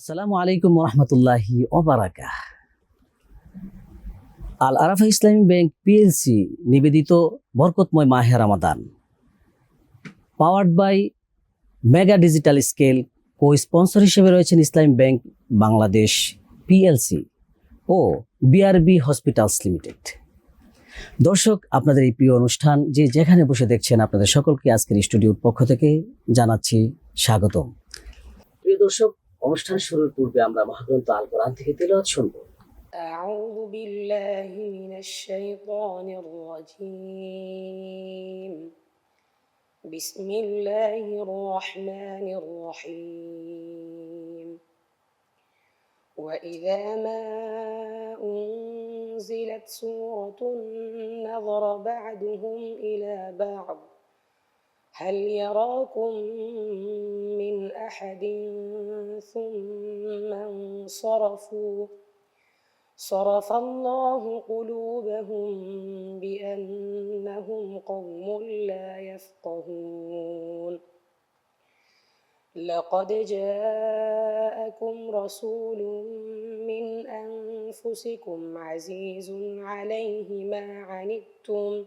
আসসালামু আলাইকুম রহমতুল্লাহি ওবারাকা আল আরাফা ইসলামী ব্যাংক পিএলসি নিবেদিত বরকতময় মাহে Ramadan. Powered by mega digital scale co sponsor হিসেবে রয়েছেন ইসলামী ব্যাংক বাংলাদেশ পিএলসি ও বিআরবি হসপিটালস লিমিটেড। দর্শক, আপনাদের এই প্রিয় অনুষ্ঠান যে যেখানে বসে দেখছেন আপনাদের সকলকে আজকের স্টুডিওর পক্ষ থেকে জানাচ্ছি স্বাগতম। প্রিয় দর্শক অনুষ্ঠান শুরুর পূর্বে আমরা মহাগ্রন্থ আল কোরআন থেকে তেলাওয়াত শুনবো أعوذ بالله من الشيطان الرجيم بسم الله الرحمن الرحيم وإذا ما أنزلت سورة نظر بعضهم إلى بعض هل يراكم من أحد ثم انصرفوا؟ صرف الله قلوبهم بأنهم قوم لا يفقهون. لقد جاءكم رسول من أنفسكم عزيز عليه ما عنتم.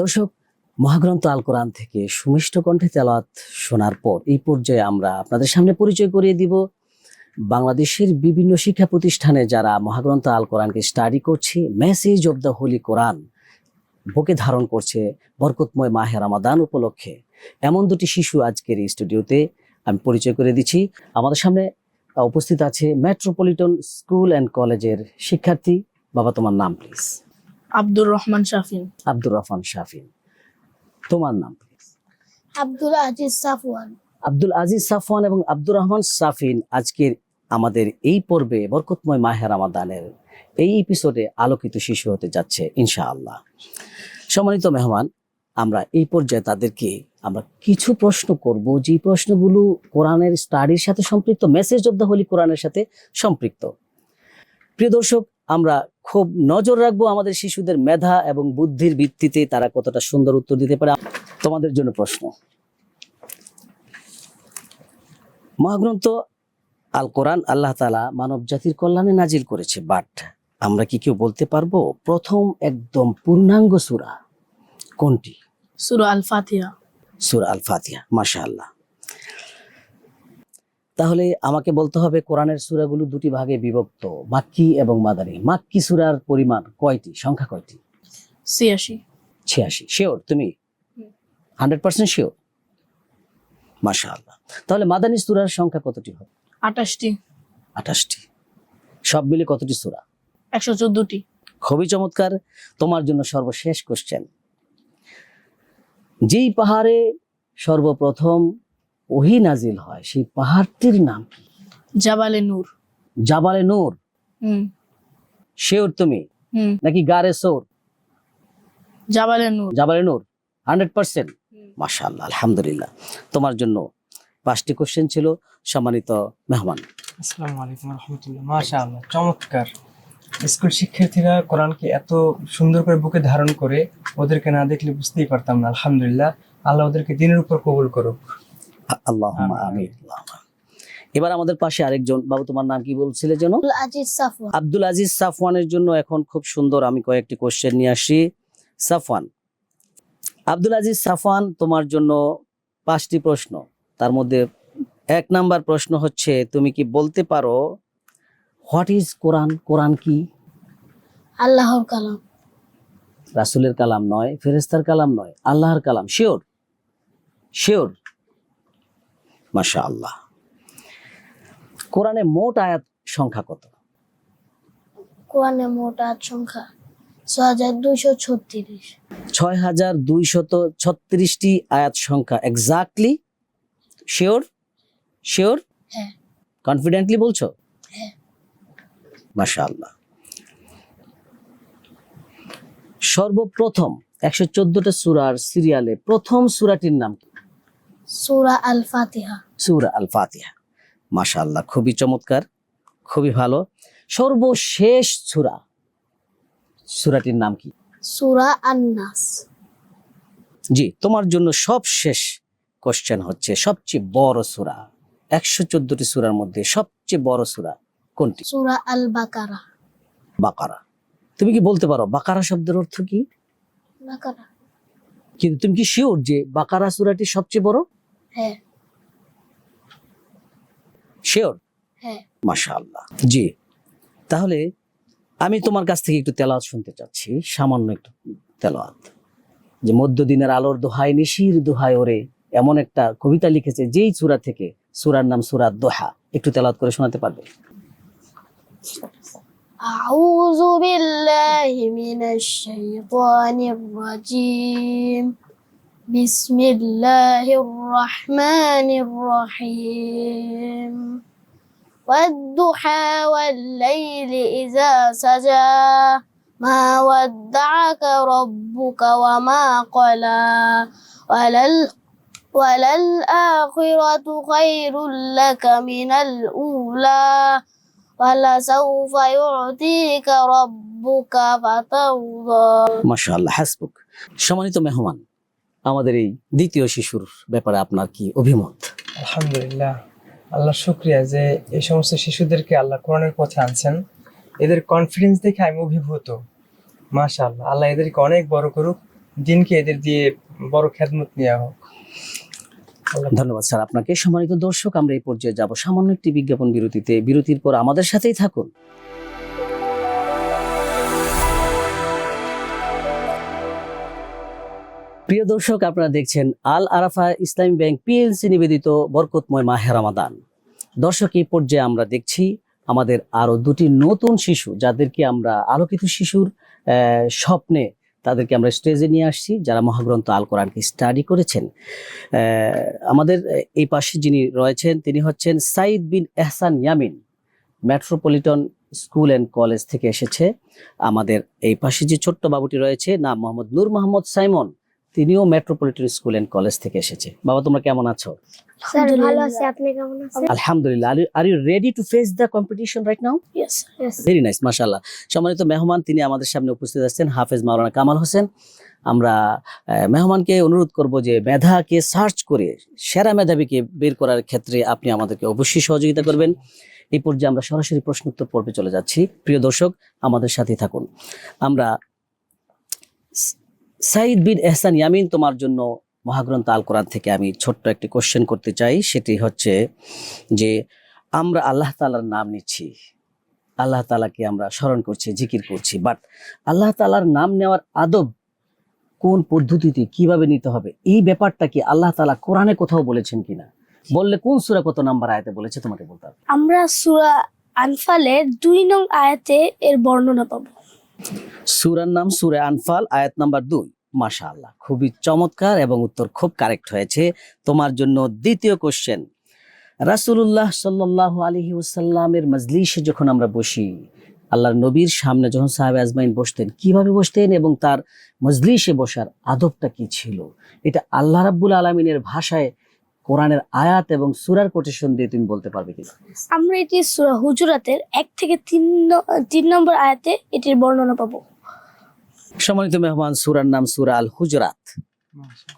দর্শক, মহাগ্রন্থ আল কোরআন থেকে সুমিষ্ট কণ্ঠে তেলাওয়াত শোনার পর এই পর্যায়ে আমরা আপনাদের সামনে পরিচয় করিয়ে দিব। বাংলাদেশের বিভিন্ন শিক্ষা প্রতিষ্ঠানে যারা মহাগ্রন্থ আল কোরআনকে স্টাডি করছে message of the holy Quran বুকে ধারণ করছে বরকতময় মাহে রামাদান উপলক্ষে। এমন দুটি শিশু আজকের এই স্টুডিওতে আমি পরিচয় করে দিচ্ছি। আমাদের সামনে উপস্থিত আছে মেট্রোপলিটন স্কুল অ্যান্ড কলেজের শিক্ষার্থী। বাবা তোমার নাম প্লিজ আব্দুর রহমান শাফিন। আব্দুর রহমান শাফিন। তোমার নাম প্লিজ আব্দুল আজিজ সাফওয়ান। আব্দুল আজিজ সাফওয়ান এবং আব্দুর রহমান সাফিন আজকের আমাদের এই পর্বে বরকতময় মাহে রামাদানের এই এপিসোডে আলোকিত শিশু হতে যাচ্ছে ইনশাআল্লাহ। সম্মানিত মেহমান আমরা এই পর্যায়ে তাদেরকে আমরা কিছু প্রশ্ন করব। যে প্রশ্নগুলো কোরআনের স্টাডির সাথে সম্পৃক্ত মেসেজ অব দ্য হোলি কোরআনের সাথে সম্পৃক্ত। প্রিয় দর্শক, আমরা খুব নজর রাখব আমাদের শিশুদের মেধা এবং বুদ্ধির ভিত্তিতে তারা কতটা সুন্দর উত্তর দিতে পারে। তোমাদের জন্য প্রশ্ন। মহাগ্রন্থ আল কোরআন আল্লাহ তালা মানব জাতির কল্যাণে নাজিল করেছে বাট আমরা কি কেউ বলতে পারব? প্রথম একদম পূর্ণাঙ্গ সুরা। কোনটি? সুরা আল ফাতিহা সুরা আল ফাতিহা মাশা আল্লাহ তাহলে আমাকে বলতে হবে কোরআনের সুরাগুলো দুটি ভাগে বিভক্ত মাক্কি এবং মাদানী। মাক্কি সুরার পরিমাণ কয়টি? সংখ্যা কয়টি? ছিয়াশি। ছিয়াশি। শিওর তুমি? হান্ড্রেড পার্সেন্ট শিওর মাশা আল্লাহ তাহলে মাদানী সুরার সংখ্যা কতটি হবে আঠাশটি। আঠাশটি। সব মিলে কতটি সুরা? একশো চোদ্দটি। খুবই চমৎকার। তোমার জন্য সর্বশেষ কোশ্চেন যেই পাহাড়ে সর্বপ্রথম ওহি নাজিল হয় সেই পাহাড়টির নাম কি? জাবালে নূর। জাবালে নূর? হুম। শেওর তুমি? নাকি গারে সোর? জাবালে নূর। জাবালে নূর? Hundred percent? হুম। মাশাআল্লাহ আলহামদুলিল্লাহ। তোমার জন্য পাঁচটি কোশ্চেন ছিল সম্মানিত মেহমান। আসসালামু আলাইকুম রহমতুল্লাহ। মাশা আল্লাহ চমৎকার। স্কুল শিক্ষার্থীরা কোরআনকে এত সুন্দর করে বুকে ধারণ করে ওদেরকে না দেখলে বুঝতেই পারতাম না আলহামদুলিল্লাহ। আল্লাহ ওদেরকে দিনের উপর কবুল করুক। আল্লাহ এবার আমাদের পাশে আরেকজন বাবু তোমার নাম কি বলছিলে যেন? আব্দুল আজিজ সাফওয়ান। আব্দুল আজিজ সাফওয়ানের জন্য এখন খুব সুন্দর আমি কয়েকটি কোশ্চেন নিয়ে আসি। সাফওয়ান আব্দুল আজিজ সাফওয়ান তোমার জন্য পাঁচটি প্রশ্ন। তার মধ্যে এক নাম্বার প্রশ্ন হচ্ছে তুমি কি বলতে পারো হোয়াট ইজ কোরআন কোরআন কি? আল্লাহর কালাম। রাসুলের কালাম নয় ফেরেস্তার কালাম নয় আল্লাহর কালাম। শিওর শিওর মাশা আল্লাহ কোরআনে মোট আয়াত সংখ্যা কত? কোরআনে মোট আয়াত সংখ্যা ছ হাজার দুইশো ছত্রিশ। ছয় হাজার দুইশত ছত্রিশটি আয়াত সংখ্যা এক্স্যাক্টলি শিওর শিওর হ্যাঁ। কনফিডেন্টলি বলছো। মাশাআল্লাহ। সর্বপ্রথম একশো চোদ্দটা সুরার সিরিয়ালে প্রথম সুরাটির নাম কি? সুরা আল ফাতিহা সুরা আল ফাতিহা মাশাআল্লাহ খুবই চমৎকার খুবই ভালো। সর্বশেষ সুরা সুরাটির নাম কি? সুরা আন্নাস। জি তোমার জন্য সব শেষ কোশ্চেন হচ্ছে সবচেয়ে বড় সুরা। একশো চোদ্দটি সুরার মধ্যে সবচেয়ে বড় সুরা। কোনটি? সুরা আল বাকারা। বাকারা তুমি কি বলতে পারো বাকারা শব্দের অর্থ কি? বাকারা। কিন্তু তুমি কি শিওর যে বাকারা সুরাটি সবচেয়ে বড়? হ্যাঁ। শিওর হ্যাঁ। মাশাআল্লাহ। জি। তাহলে আমি তোমার কাছ থেকে একটু তেলাওয়াত শুনতে চাচ্ছি সামান্য একটু তেলাওয়াত। যে মধ্যদিনের আলোর দোহাই নিশির দোহাই ওরে এমন একটা কবিতা লিখেছে যেই সূরা থেকে সূরার নাম সূরা দোহা একটু তেলাওয়াত করে শোনাতে পারবে? أعوذ بالله من الشيطان الرجيم. بسم الله الرحمن الرحيم. والضحى والليل إذا سجى. ما ودعك ربك وما قلى. ولل وللآخرة خير لك من الأولى. ফালাসাউফা ইউতিকা রাব্বুকা ফাতারদা মাশাআল্লাহ হাসবুক। সম্মানিত মেহমান আমাদের এই দ্বিতীয় শিশুর ব্যাপারে আপনার কি অভিমত? আলহামদুলিল্লাহ আল্লাহ শুক্রিয়া যে এই সমস্ত শিশুদেরকে আল্লাহ কোরআনের পথে আনছেন। এদের কনফিডেন্স দেখে আমি অভিভূত। মাশাআল্লাহ আল্লাহ এদেরকে অনেক বড় করুক দিনকে এদের দিয়ে বড় খেদমত নেওয়া হোক। ধন্যবাদ। স্যার আপনাকে। সম্মানিত দর্শক, আমরা এই পর্যায়ে যাব সামান্য একটি বিজ্ঞাপন বিরতিতে। বিরতির পর আমাদের সাথেই থাকুন। প্রিয় দর্শক, আপনারা দেখছেন আল আরাফা ইসলামী ব্যাংক পিএলসি নিবেদিত বরকতময় মাহে রমাদান। দর্শক, এই পর্যায়ে আমরা দেখছি আমাদের আরও দুটি নতুন শিশু, যাদেরকে আমরা আলোকিত শিশুর স্বপ্নে তাদেরকে আমরা স্টেজে নিয়ে আসছি, যারা মহাগ্রন্থ আল কোরআনকে স্টাডি করেছেন। আমাদের এই পাশে যিনি রয়েছেন, তিনি হচ্ছেন Saeed bin Ehsan Yamin, metropolitan school and college থেকে এসেছে। আমাদের এই পাশে যে ছোট্ট বাবুটি রয়েছে, নাম মোহাম্মদ নূর মোহাম্মদ সাইমন তিনিও মেট্রোপলিটন স্কুল অ্যান্ড কলেজ থেকে এসেছে। বাবা তোমরা কেমন আছো? স্যার ভালো আছে। আপনি কেমন আছেন? আলহামদুলিল্লাহ are you ready to face the competition right now yes very nice মাশাল্লাহ সম্মানিত মেহমান তিনি আমাদের সামনে উপস্থিত আছেন হাফেজ মাওলানা কামাল হোসেন। আমরা আহ, মেহমানকে অনুরোধ করব যে মেধাকে সার্চ করে সেরা মেধাবীকে বের করার ক্ষেত্রে আপনি আমাদেরকে অবশ্যই সহযোগিতা করবেন। এই পর্যায়ে আমরা সরাসরি প্রশ্নোত্তর পর্বে চলে যাচ্ছি। প্রিয় দর্শক আমাদের সাথে থাকুন। আমরা সাইদ বিন এহসান ইয়ামিন তোমার জন্য মহাগ্রন্থ আল কোরআন থেকে আমি ছোট্ট একটি কোশ্চেন করতে চাই। সেটি হচ্ছে যে আমরা আল্লাহ তালার নাম নিচ্ছি। আল্লাহ তালাকে আমরা স্মরণ করছি জিকির করছি। বাট আল্লাহ তালার নাম নেওয়ার আদব কোন পদ্ধতিতে কীভাবে নিতে হবে? এই ব্যাপারটা কি আল্লাহ তালা কোরআনে কোথাও বলেছেন কিনা? বললে কোন সূরা কত নাম্বার আয়াতে বলেছে তোমাকে বলতে হবে। আমরা সুরা আনফালের দুই নং আয়াতে এর বর্ণনা পাবো। সূরার নাম সুরে আনফাল আয়াত নাম্বার দুই। মাশাআল্লাহ, খুবই চমৎকার এবং উত্তর খুব কারেক্ট হয়েছে তোমার জন্য দ্বিতীয় কোশ্চেন রাসূলুল্লাহ সাল্লাল্লাহু আলাইহি ওয়াসাল্লামের মজলিসে যখন আমরা বসি, আল্লাহর নবীর সামনে যখন সাহেব আজমাইন বসতেন, কীভাবে বসতেন এবং তার মজলিসে বসার আদবটা কি ছিল? এটা আল্লাহ রাব্বুল আলমিনের ভাষায় কোরআনের আয়াত এবং সুরার কোটেশন দিয়ে তুমি বলতে পারবে কিনা? আমরা এটি হুজুরাতের এক থেকে তিন তিন নম্বর আয়াতে এটির বর্ণনা পাবো। সম্মানিত মেহমান সুরার নাম সুরা আল হুজরাত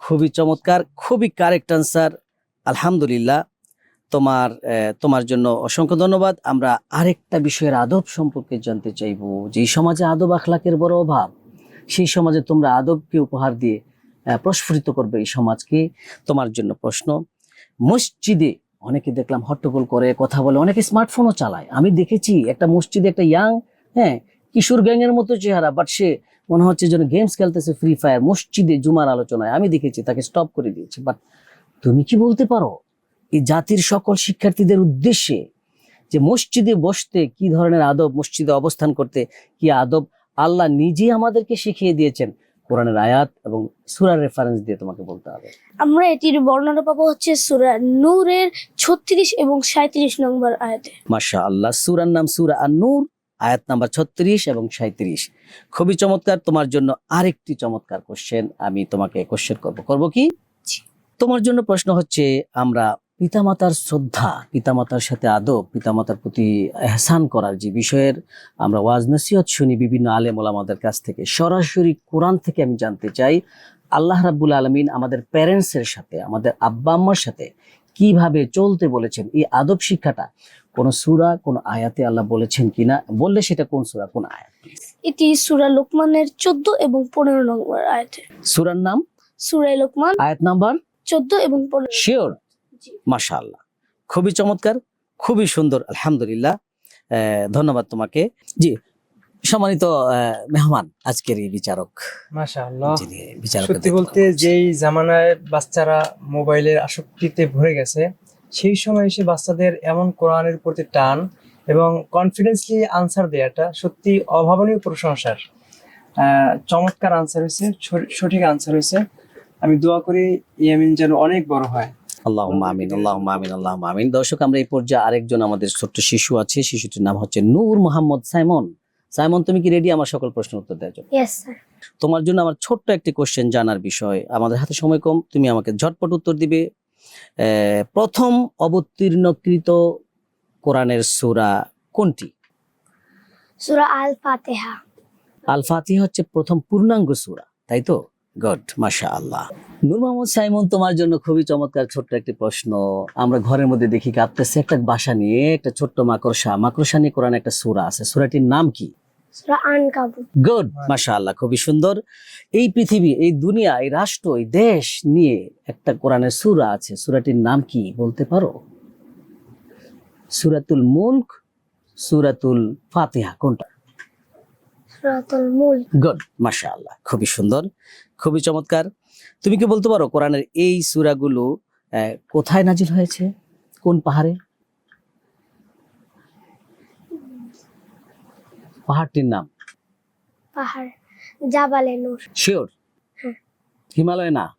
খুবই চমৎকার খুবই কারেক্ট আনসার আলহামদুলিল্লাহ তোমার তোমার জন্য অসংখ্য ধন্যবাদ। আমরা আরেকটা বিষয়ের আদব সম্পর্কে জানতে চাইব। যে সমাজে আদব আখলাকের বড় অভাব সেই সমাজে তোমরা আদবকে উপহার দিয়ে প্রস্ফুটিত করবে এই সমাজকে। তোমার জন্য প্রশ্ন মসজিদে অনেকে দেখলাম হট্টগোল করে কথা বলে অনেকে স্মার্টফোনও চালায়। আমি দেখেছি একটা মসজিদে একটা ইয়াং হ্যাঁ কিশোর গ্যাংয়ের মতো চেহারা বাট সে মনে হচ্ছে যেন গেমস খেলতেছে ফ্রি ফায়ার মসজিদে জুমার আলোচনায়। আমি দেখেছি তাকে স্টপ করে দিয়েছে। বাট তুমি কি বলতে পারো এই জাতির সকল শিক্ষার্থীদের উদ্দেশ্যে যে মসজিদে বসতে কি ধরনের আদব মসজিদে অবস্থান করতে কি আদব আল্লাহ নিজে আমাদেরকে শিখিয়ে দিয়েছেন। কোরআনের আয়াত এবং সুরার রেফারেন্স দিয়ে তোমাকে বলতে হবে। আমরা এটির বর্ণনা পাবো হচ্ছে সুরা নূরের ছত্রিশ এবং সাঁত্রিশ নম্বর আয়াতে। মাশা আল্লাহ সুরার নাম সুরা আন নূর আয়াত নাম্বার ছত্রিশ এবং সাঁত্রিশ খুবই চমৎকার তোমার জন্য আরেকটি চমৎকার কোশ্চেন আমি তোমাকে কোশ্চেন করব। করব কি? তোমার জন্য প্রশ্ন হচ্ছে আমরা পিতামাতার শ্রদ্ধা পিতামাতার সাথে আদব পিতামাতার প্রতি এহসান করার যে বিষয়ের আমরা ওয়াজ নসিহত শুনি বিভিন্ন আলেম আমাদের কাছ থেকে সরাসরি কোরআন থেকে আমি জানতে চাই আল্লাহ রাব্বুল আলমিন আমাদের প্যারেন্টসের সাথে আমাদের আব্বা আম্মার সাথে কীভাবে চলতে বলেছেন? এই আদব শিক্ষাটা কোন সুরা কোন আয়াতে আল্লাহ বলেছেন কিনা বললে সেটা কোন সুরা কোন আয়াত? এটি সুরা লোকমানের চোদ্দ এবং পনেরো নম্বর আয়াতে। সুরার নাম? সুরাই লোকমান। আয়াত নাম্বার? চোদ্দ এবং পনেরো। শিওর জি। মাশাআল্লাহ। খুবই চমৎকার খুবই সুন্দর আলহামদুলিল্লাহ। আহ, ধন্যবাদ তোমাকে। জি সম্মানিত আহ, মেহমান আজকের এই বিচারক। মাশাআল্লাহ। যিনি বিচারক সত্যি বলতে যেই জামানায় বাচ্চারা মোবাইলের আসক্তিতে ভরে গেছে সেই সময় এসে বাচ্চাদের এমন কোরআনের প্রতি টান এবং কনফিডেন্সলি আনসার দেওয়াটা সত্যি অভাবনীয় প্রশংসার আহ, চমৎকার আনসার হয়েছে সঠিক আনসার হয়েছে। আমি দোয়া করি ইয়ামিন যেন অনেক বড় হয়। আল্লাহ আমিন আল্লাহ আমিন আল্লাহ আমিন। দর্শক আমরা এই পর্যায়ে আরেকজন আমাদের ছোট্ট শিশু আছে শিশুটির নাম হচ্ছে নূর মোহাম্মদ সাইমন। সাইমন তুমি কি রেডি আমার সকল প্রশ্ন উত্তর দেওয়ার জন্য। তোমার জন্য আমার ছোট্ট একটি কোশ্চেন জানার বিষয়। আমাদের হাতে সময় কম তুমি আমাকে ঝটপট উত্তর দিবে। প্রথম অবতীর্ণকৃত কোরআনের সূরা কোনটি? সুরা আল ফাতেহা আল ফাতিহা হচ্ছে প্রথম পূর্ণাঙ্গ সূরা তাই তো? গড মাশা আল্লাহ নূর মোহাম্মদ সাইমন তোমার জন্য খুবই চমৎকার ছোট্ট একটি প্রশ্ন। আমরা ঘরের মধ্যে দেখি কাঁপতেছে একটা বাসা নিয়ে একটা ছোট্ট মাকড়সা মাকড়সা নিয়ে কোরআন একটা সূরা আছে। সূরাটির নাম কি? গুড মাশাআল্লাহ খুবই সুন্দর। এই পৃথিবী এই দুনিয়া এই রাষ্ট্র এই দেশ নিয়ে একটা কোরআনের সূরা আছে। সূরাটির নাম কি বলতে পারো? সূরাতুল মুলক সূরাতুল ফাতিহা কোনটা? সুরাতুল মুল গুড মাশাআল্লাহ খুবই সুন্দর খুবই চমৎকার। তুমি কি বলতে পারো কোরআনের এই সূরাগুলো আহ, কোথায় নাজিল হয়েছে? কোন পাহাড়ে? পাহাড়টির নাম? পাহাড় জাবালে নূর। শিওর? হ্যাঁ। হিমালয় না?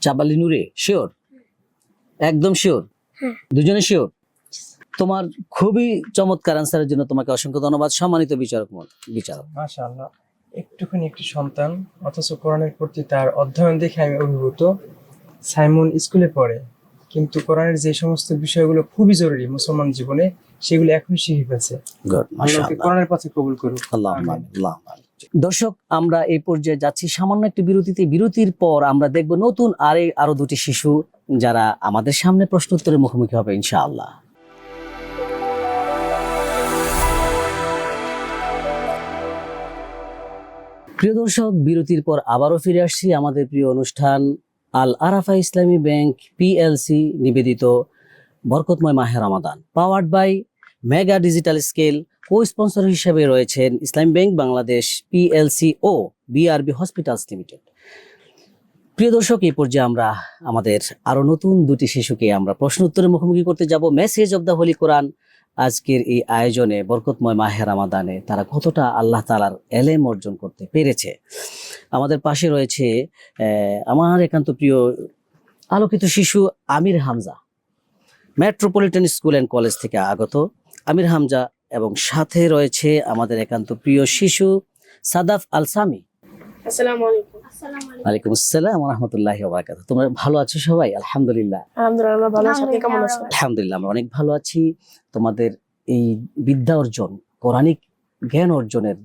চাবালি নুরে? শিওর? একদম শিওর? হ্যাঁ। দুজনে শিওর? তোমার খুবই চমৎকার আনসারের জন্য তোমাকে অসংখ্য ধন্যবাদ সম্মানিত বিচারক বিচারক। মাশাআল্লাহ। একটুখানি একটি সন্তান অথচ কোরআনের প্রতি তার অধ্যয়ন দেখে আমি অভিভূত। সাইমন স্কুলে পড়ে। কিন্তু কোরআনের যে সমস্ত বিষয়গুলো খুবই জরুরি মুসলমান জীবনে সেগুলো এখনই শিখে ফেলছে। কোরআনের পথে কবুল করুক। আল্লাহ আল্লাহ দর্শক আমরা এই পর্যায়ে যাচ্ছি। সামান্য একটি বিরতিতে। বিরতির পর আমরা দেখব নতুন আরে আরও দুটি শিশু যারা আমাদের সামনে প্রশ্ন উত্তরের মুখোমুখি হবে ইনশাআল্লাহ। প্রিয় দর্শক বিরতির পর আবারও ফিরে আসছি আমাদের প্রিয় অনুষ্ঠান আল আরাফা ইসলামী ব্যাংক পিএলসি নিবেদিত বরকতময় মাহের রমাদান। Powered by mega digital scale co sponsor হিসেবে রয়েছেন ইসলাম ব্যাংক বাংলাদেশ পিএলসি ও বিআরবি হসপিটালস লিমিটেড। প্রিয় দর্শক এই পর্যায়ে আমরা আমাদের আরও নতুন দুটি শিশুকে আমরা প্রশ্ন উত্তরের মুখোমুখি করতে যাব। Message of the holy Quran আজকের এই আয়োজনে বরকতময় মাহে রামাদানে তারা কতটা আল্লাহ তালার এলেম অর্জন করতে পেরেছে। আমাদের পাশে রয়েছে আমার একান্ত প্রিয় আলোকিত শিশু Amir Hamza. Metropolitan school and college থেকে আগত আমির হামজা এবং সাথে রয়েছে আমাদের একান্ত প্রিয় শিশু সাদাফ আল সামি আসসালামু আলাইকুম। আসসালামু ওয়ালাইকুম আসসালাম রহমতুল্লাহ বারাকাত তোমরা ভালো আছো সবাই? আলহামদুলিল্লাহ। আলহামদুলিল্লাহ ভালো আছি। আপনি কেমন আছেন? আলহামদুলিল্লাহ আমরা অনেক ভালো আছি। তোমাদের এই বিদ্যা অর্জন কোরআনিক জ্ঞান অর্জনের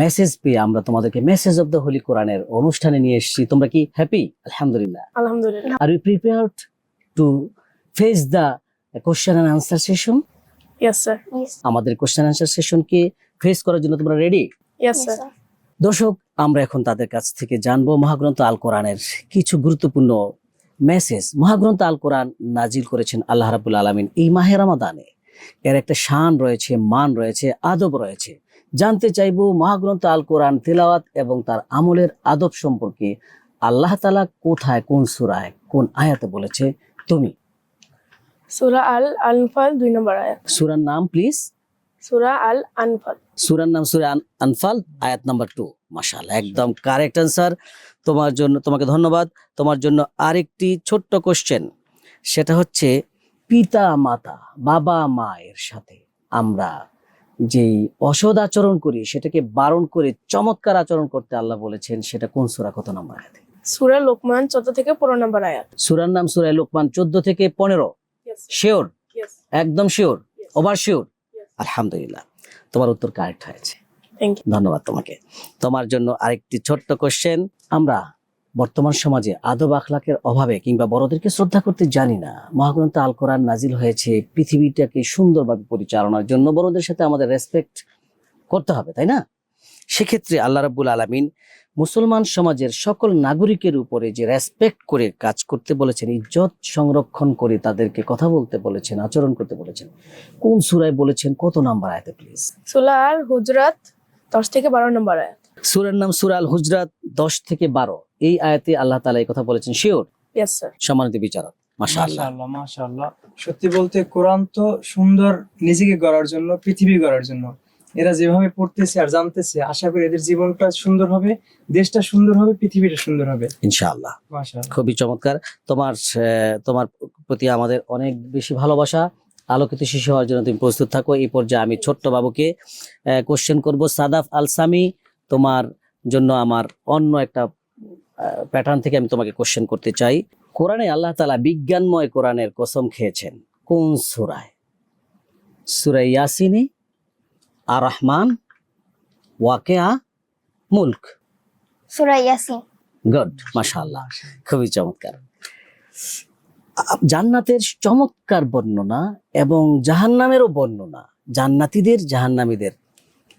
মেসেজ পেয়ে আমরা তোমাদেরকে মেসেজ অব দ্য হোলি কোরআনের অনুষ্ঠানে নিয়ে এসেছি। তোমরা কি হ্যাপি আলহামদুলিল্লাহ। আলহামদুলিল্লাহ। Are you prepared to face the question answer session yes sir আমাদের কোশ্চেন অ্যান্সার সেশনকে ফেস করার জন্য তোমরা রেডি ইয়েস স্যার. দর্শক আমরা এখন তাদের কাছ থেকে জানব মহাগ্রন্থ আল কোরআনের কিছু গুরুত্বপূর্ণ মেসেজ মহাগ্রন্থ আল কোরআন নাজিল করেছেন আল্লাহ রাবুল আলমিন এই মাহে রামাদানে। এর একটা শান রয়েছে মান রয়েছে আদব রয়েছে। জানতে চাইব মহাগ্রন্থ আল কোরআন তেলাওয়াত এবং তার আমলের আদব সম্পর্কে। আল্লাহ তালা কোথায় কোন সুরায় কোন আয়াতে বলেছে? তুমি। সূরা আল আনফাল দুই নম্বর আয়াত। সুরার নাম প্লিজ সুরা আল আনফাল সুরার নাম সুরা আন- আনফাল আয়াত নাম্বার টু মাশাআল্লাহ একদম কারেক্ট অ্যান্সার তোমার জন্য তোমাকে ধন্যবাদ। তোমার জন্য আরেকটি ছোট্ট কোশ্চেন সেটা হচ্ছে পিতা মাতা বাবা মায়ের সাথে আমরা যেই অসৎ আচরণ করি সেটাকে বারণ করে চমৎকার আচরণ করতে আল্লাহ বলেছেন সেটা কোন সুরা কত নম্বর আয়াতে? সুরা লোকমান চোদ্দ থেকে পনেরো নম্বর আয়াত। সুরার নাম সুরায় লোকমান চোদ্দ থেকে পনেরো? শিওর একদম শিওর ওভার শিওর. আলহামদুলিল্লাহ। তোমার উত্তর কারেক্ট হয়েছে। ধন্যবাদ তোমাকে। তোমার জন্য আরেকটি ছোট্ট কোশ্চেন আমরা বর্তমান সমাজে আদব আখলাকের অভাবে কিংবা বড়দেরকে শ্রদ্ধা করতে জানি না মহাগ্রন্থ আল কোরআন নাজিল হয়েছে পৃথিবীটাকে সুন্দরভাবে পরিচালনার জন্য বড়দের সাথে আমাদের রেসপেক্ট করতে হবে তাই না? সেক্ষেত্রে আল্লাহ রাব্বুল আলামিন মুসলমান সমাজের সকল নাগরিকের উপরে যে রেসপেক্ট করে কাজ করতে বলেছেন ইজ্জত সংরক্ষণ করে তাদেরকে কথা বলতে বলেছেন আচরণ করতে বলেছেন কোন সুরায় বলেছেন কত নাম্বার আয়াতে প্লিজ সুরা আল হুজরাত দশ থেকে বারো নম্বর আয়াত। সুরের নাম সুরাল হুজরাত দশ থেকে বারো। এই আয়াতে আল্লাহ তালা এই কথা বলেছেন শিওর ইয়েস স্যার সম্মানিত বিচারক মাশা আল্লাহ মাশাআল্লাহ মাশাআল্লাহ। সত্যি বলতে কোরআন তো সুন্দর নিজেকে গড়ার জন্য পৃথিবী গড়ার জন্য। এরা যেভাবে পড়তেছে আর জানতেছে আশা করি এদের জীবনটা সুন্দর হবে দেশটা সুন্দর হবে পৃথিবীটা সুন্দর হবে। ইনশাআল্লাহ। মাশাআল্লাহ। খুবই চমৎকার। তোমার তোমার প্রতি আমাদের অনেক বেশি ভালোবাসা। আলোকিত শিশু হওয়ার জন্য তুমি প্রস্তুত থাকো। এই পর্যায়ে আমি ছোট্ট বাবুকে কোশ্চেন করব। সাদাফ আল সামি তোমার জন্য আমার অন্য একটা প্যাটার্ন থেকে আমি তোমাকে কোশ্চেন করতে চাই। কোরআনে আল্লাহ তালা বিজ্ঞানময় কোরআনের কসম খেয়েছেন। কোন সুরায়? সুরাই ইয়াসিনে আর রহমান ওয়াকেয়া মুলক। সুরা ইয়াসিন। গুড মাশাআল্লাহ খুবই চমৎকার। জান্নাতের চমৎকার বর্ণনা এবং জাহান্নামেরও বর্ণনা জান্নাতীদের জাহান্নামীদের।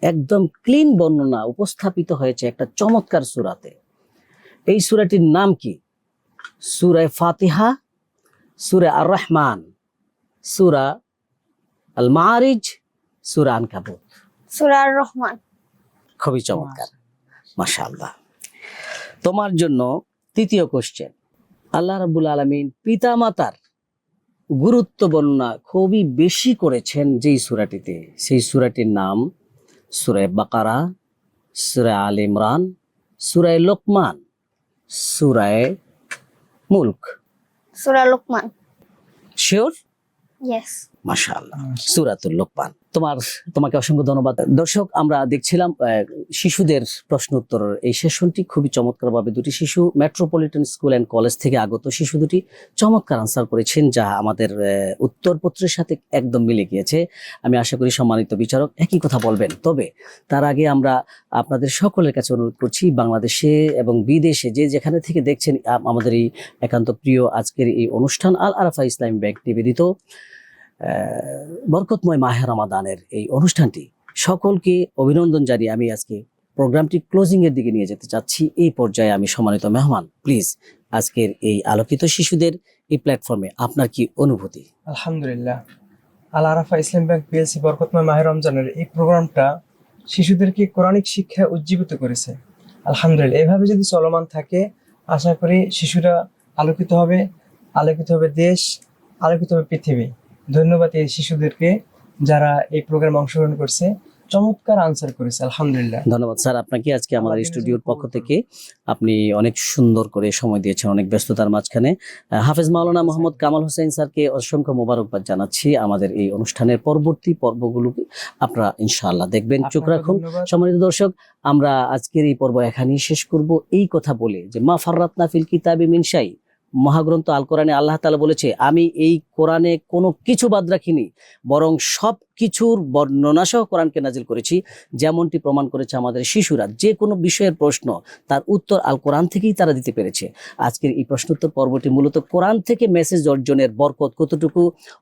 একদম ক্লিন বর্ণনা উপস্থাপিত হয়েছে একটা চমৎকার সুরাতে। এই সুরাটির নাম কি? সুরায় ফাতিহা সুরা আর রহমান সুরা আল মারিজ সুরা আনকাবুত। সুরা আর রহমান। খুবই চমৎকার। মাশাআল্লাহ। তোমার জন্য তৃতীয় কোশ্চেন আল্লাহ রাব্বুল আলামিন পিতামাতার গুরুত্ব বর্ণনা খুবই বেশি করেছেন যেই সূরাটিতে। সেই সূরাটির নাম সূরা বাকারা সূরা আল ইমরান সূরা লোকমান সুরায় মুলক। সুরা লোকমান। শিওর ইয়েস মাশাআল্লাহ। সুরাতুল লোকমান। তোমার, তোমাকে অসংখ্য ধন্যবাদ। দর্শক, আমরা দেখছিলাম শিশুদের প্রশ্ন উত্তর। এই সেশনটি খুবই চমৎকারভাবে দুটি শিশু মেট্রোপলিটন স্কুল অ্যান্ড কলেজ থেকে আগত শিশু দুটি চমৎকার আনসার করেছেন, যা আমাদের উত্তরপত্রের সাথে একদম মিলে গিয়েছে। আমি আশা করি সম্মানিত বিচারক একই কথা বলবেন। তবে, তার আগে আমরা আপনাদের সকলের কাছে অনুরোধ করছি, বাংলাদেশে এবং বিদেশে যে যেখানে থেকে দেখছেন আমাদের এই একান্ত প্রিয় আজকের এই অনুষ্ঠান আল আরাফা ইসলাম ব্যাংক নিবেদিত। বরকতময় মাহের রমাদানের এই অনুষ্ঠানটি সকলকে অভিনন্দন জানিয়ে আমি আজকে প্রোগ্রামটি ক্লোজিং এর দিকে নিয়ে যেতে চাচ্ছি। এই পর্যায়ে আমি সম্মানিত মেহমান, প্লিজ আজকের এই আলোকিত শিশুদের এই প্ল্যাটফর্মে আপনার কি অনুভূতি? আলহামদুলিল্লাহ। আল আরাফা ইসলাম ব্যাংক পিএলসি বরকতময় মাহের রমজানের এই প্রোগ্রামটা শিশুদেরকে কোরআনিক শিক্ষায় উজ্জীবিত করেছে। আলহামদুলিল্লাহ। এভাবে যদি চলমান থাকে, আশা করি শিশুরা আলোকিত হবে আলোকিত হবে দেশ, আলোকিত হবে পৃথিবী। ধন্যবাদ এই শিশুদেরকে যারা এই প্রোগ্রামে অংশগ্রহণ করছে। চমৎকার আনসার করেছে আলহামদুলিল্লাহ। ধন্যবাদ স্যার আপনাকে আজকে আমাদের স্টুডিওর পক্ষ থেকে আপনি অনেক সুন্দর করে সময় দিয়েছেন অনেক ব্যস্ততার মাঝখানে। হাফেজ মাওলানা মোহাম্মদ কামাল হোসেন স্যারকে অসংখ্য মোবারকবাদ জানাচ্ছি। আমাদের এই অনুষ্ঠানের পরবর্তী পর্বগুলোকে আপনারা ইনশাআল্লাহ দেখবেন। চোখ রাখুন। সম্মানিত দর্শক আমরা আজকের এই পর্ব এখানেই শেষ করব। এই কথা বলে যে মা ফাররাতনা ফিল কিতাবি মিনসাই মহাগ্রন্থ আল কোরআনে আল্লাহ তালা বলেছে, আমি এই কোরআনে কোনো কিছু বাদ রাখিনি, বরং সব কিছুর বর্ণনা সহ কোরআনকে নাজিল করেছি। যেমনটি প্রমাণ করেছে আমাদের শিশুরা, যে কোনো বিষয়ের প্রশ্ন তার উত্তর আল কোরআন থেকেই তারা দিতে পেরেছে। আজকের এই প্রশ্নোত্তর পর্বটি মূলত কোরআন থেকে মেসেজ অর্জনের বরকত কতটুকু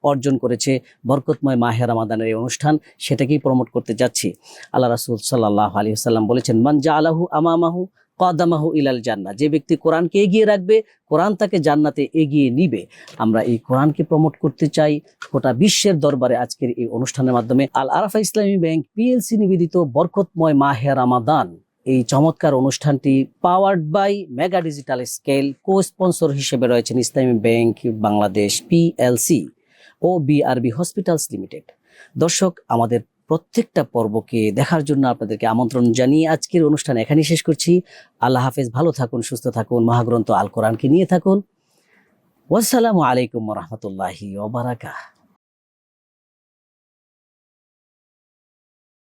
অর্জন করেছে, বরকতময় মাহের রামাদানের এই অনুষ্ঠান সেটাকেই প্রমোট করতে যাচ্ছি। আল্লাহ রাসুল সাল্লাহ আলী সাল্লাম বলেছেন, মান জা আলাহু আমামাহু কদামাহু ইলাল জান্না যে ব্যক্তি কোরআনকে এগিয়ে রাখবে, কোরআন তাকে জান্নাতে এগিয়ে নিবে। আমরা এই কোরআনকে প্রমোট করতে চাই গোটা বিশ্বের দরবারে আজকের এই অনুষ্ঠানের মাধ্যমে। আল আরাফা ইসলামী ব্যাংক পিএলসি নিবেদিত বরকতময় মাহে রামাদান। এই চমৎকার অনুষ্ঠানটি powered by mega digital scale co sponsor হিসেবে রয়েছেন ইসলামী ব্যাংক বাংলাদেশ পিএলসি ও বিআরবি হসপিটালস লিমিটেড দর্শক, আমাদের প্রত্যেকটা পর্বকে দেখার জন্য আপনাদেরকে আমন্ত্রণ জানিয়ে আজকের অনুষ্ঠান এখানেই শেষ করছি। আল্লাহ হাফেজ, ভালো থাকুন, সুস্থ থাকুন, মহাগ্রন্থ আল কোরআনকে নিয়ে থাকুন। ওয়াসালামু আলাইকুম রহমতুল্লাহি ওবারাকাহ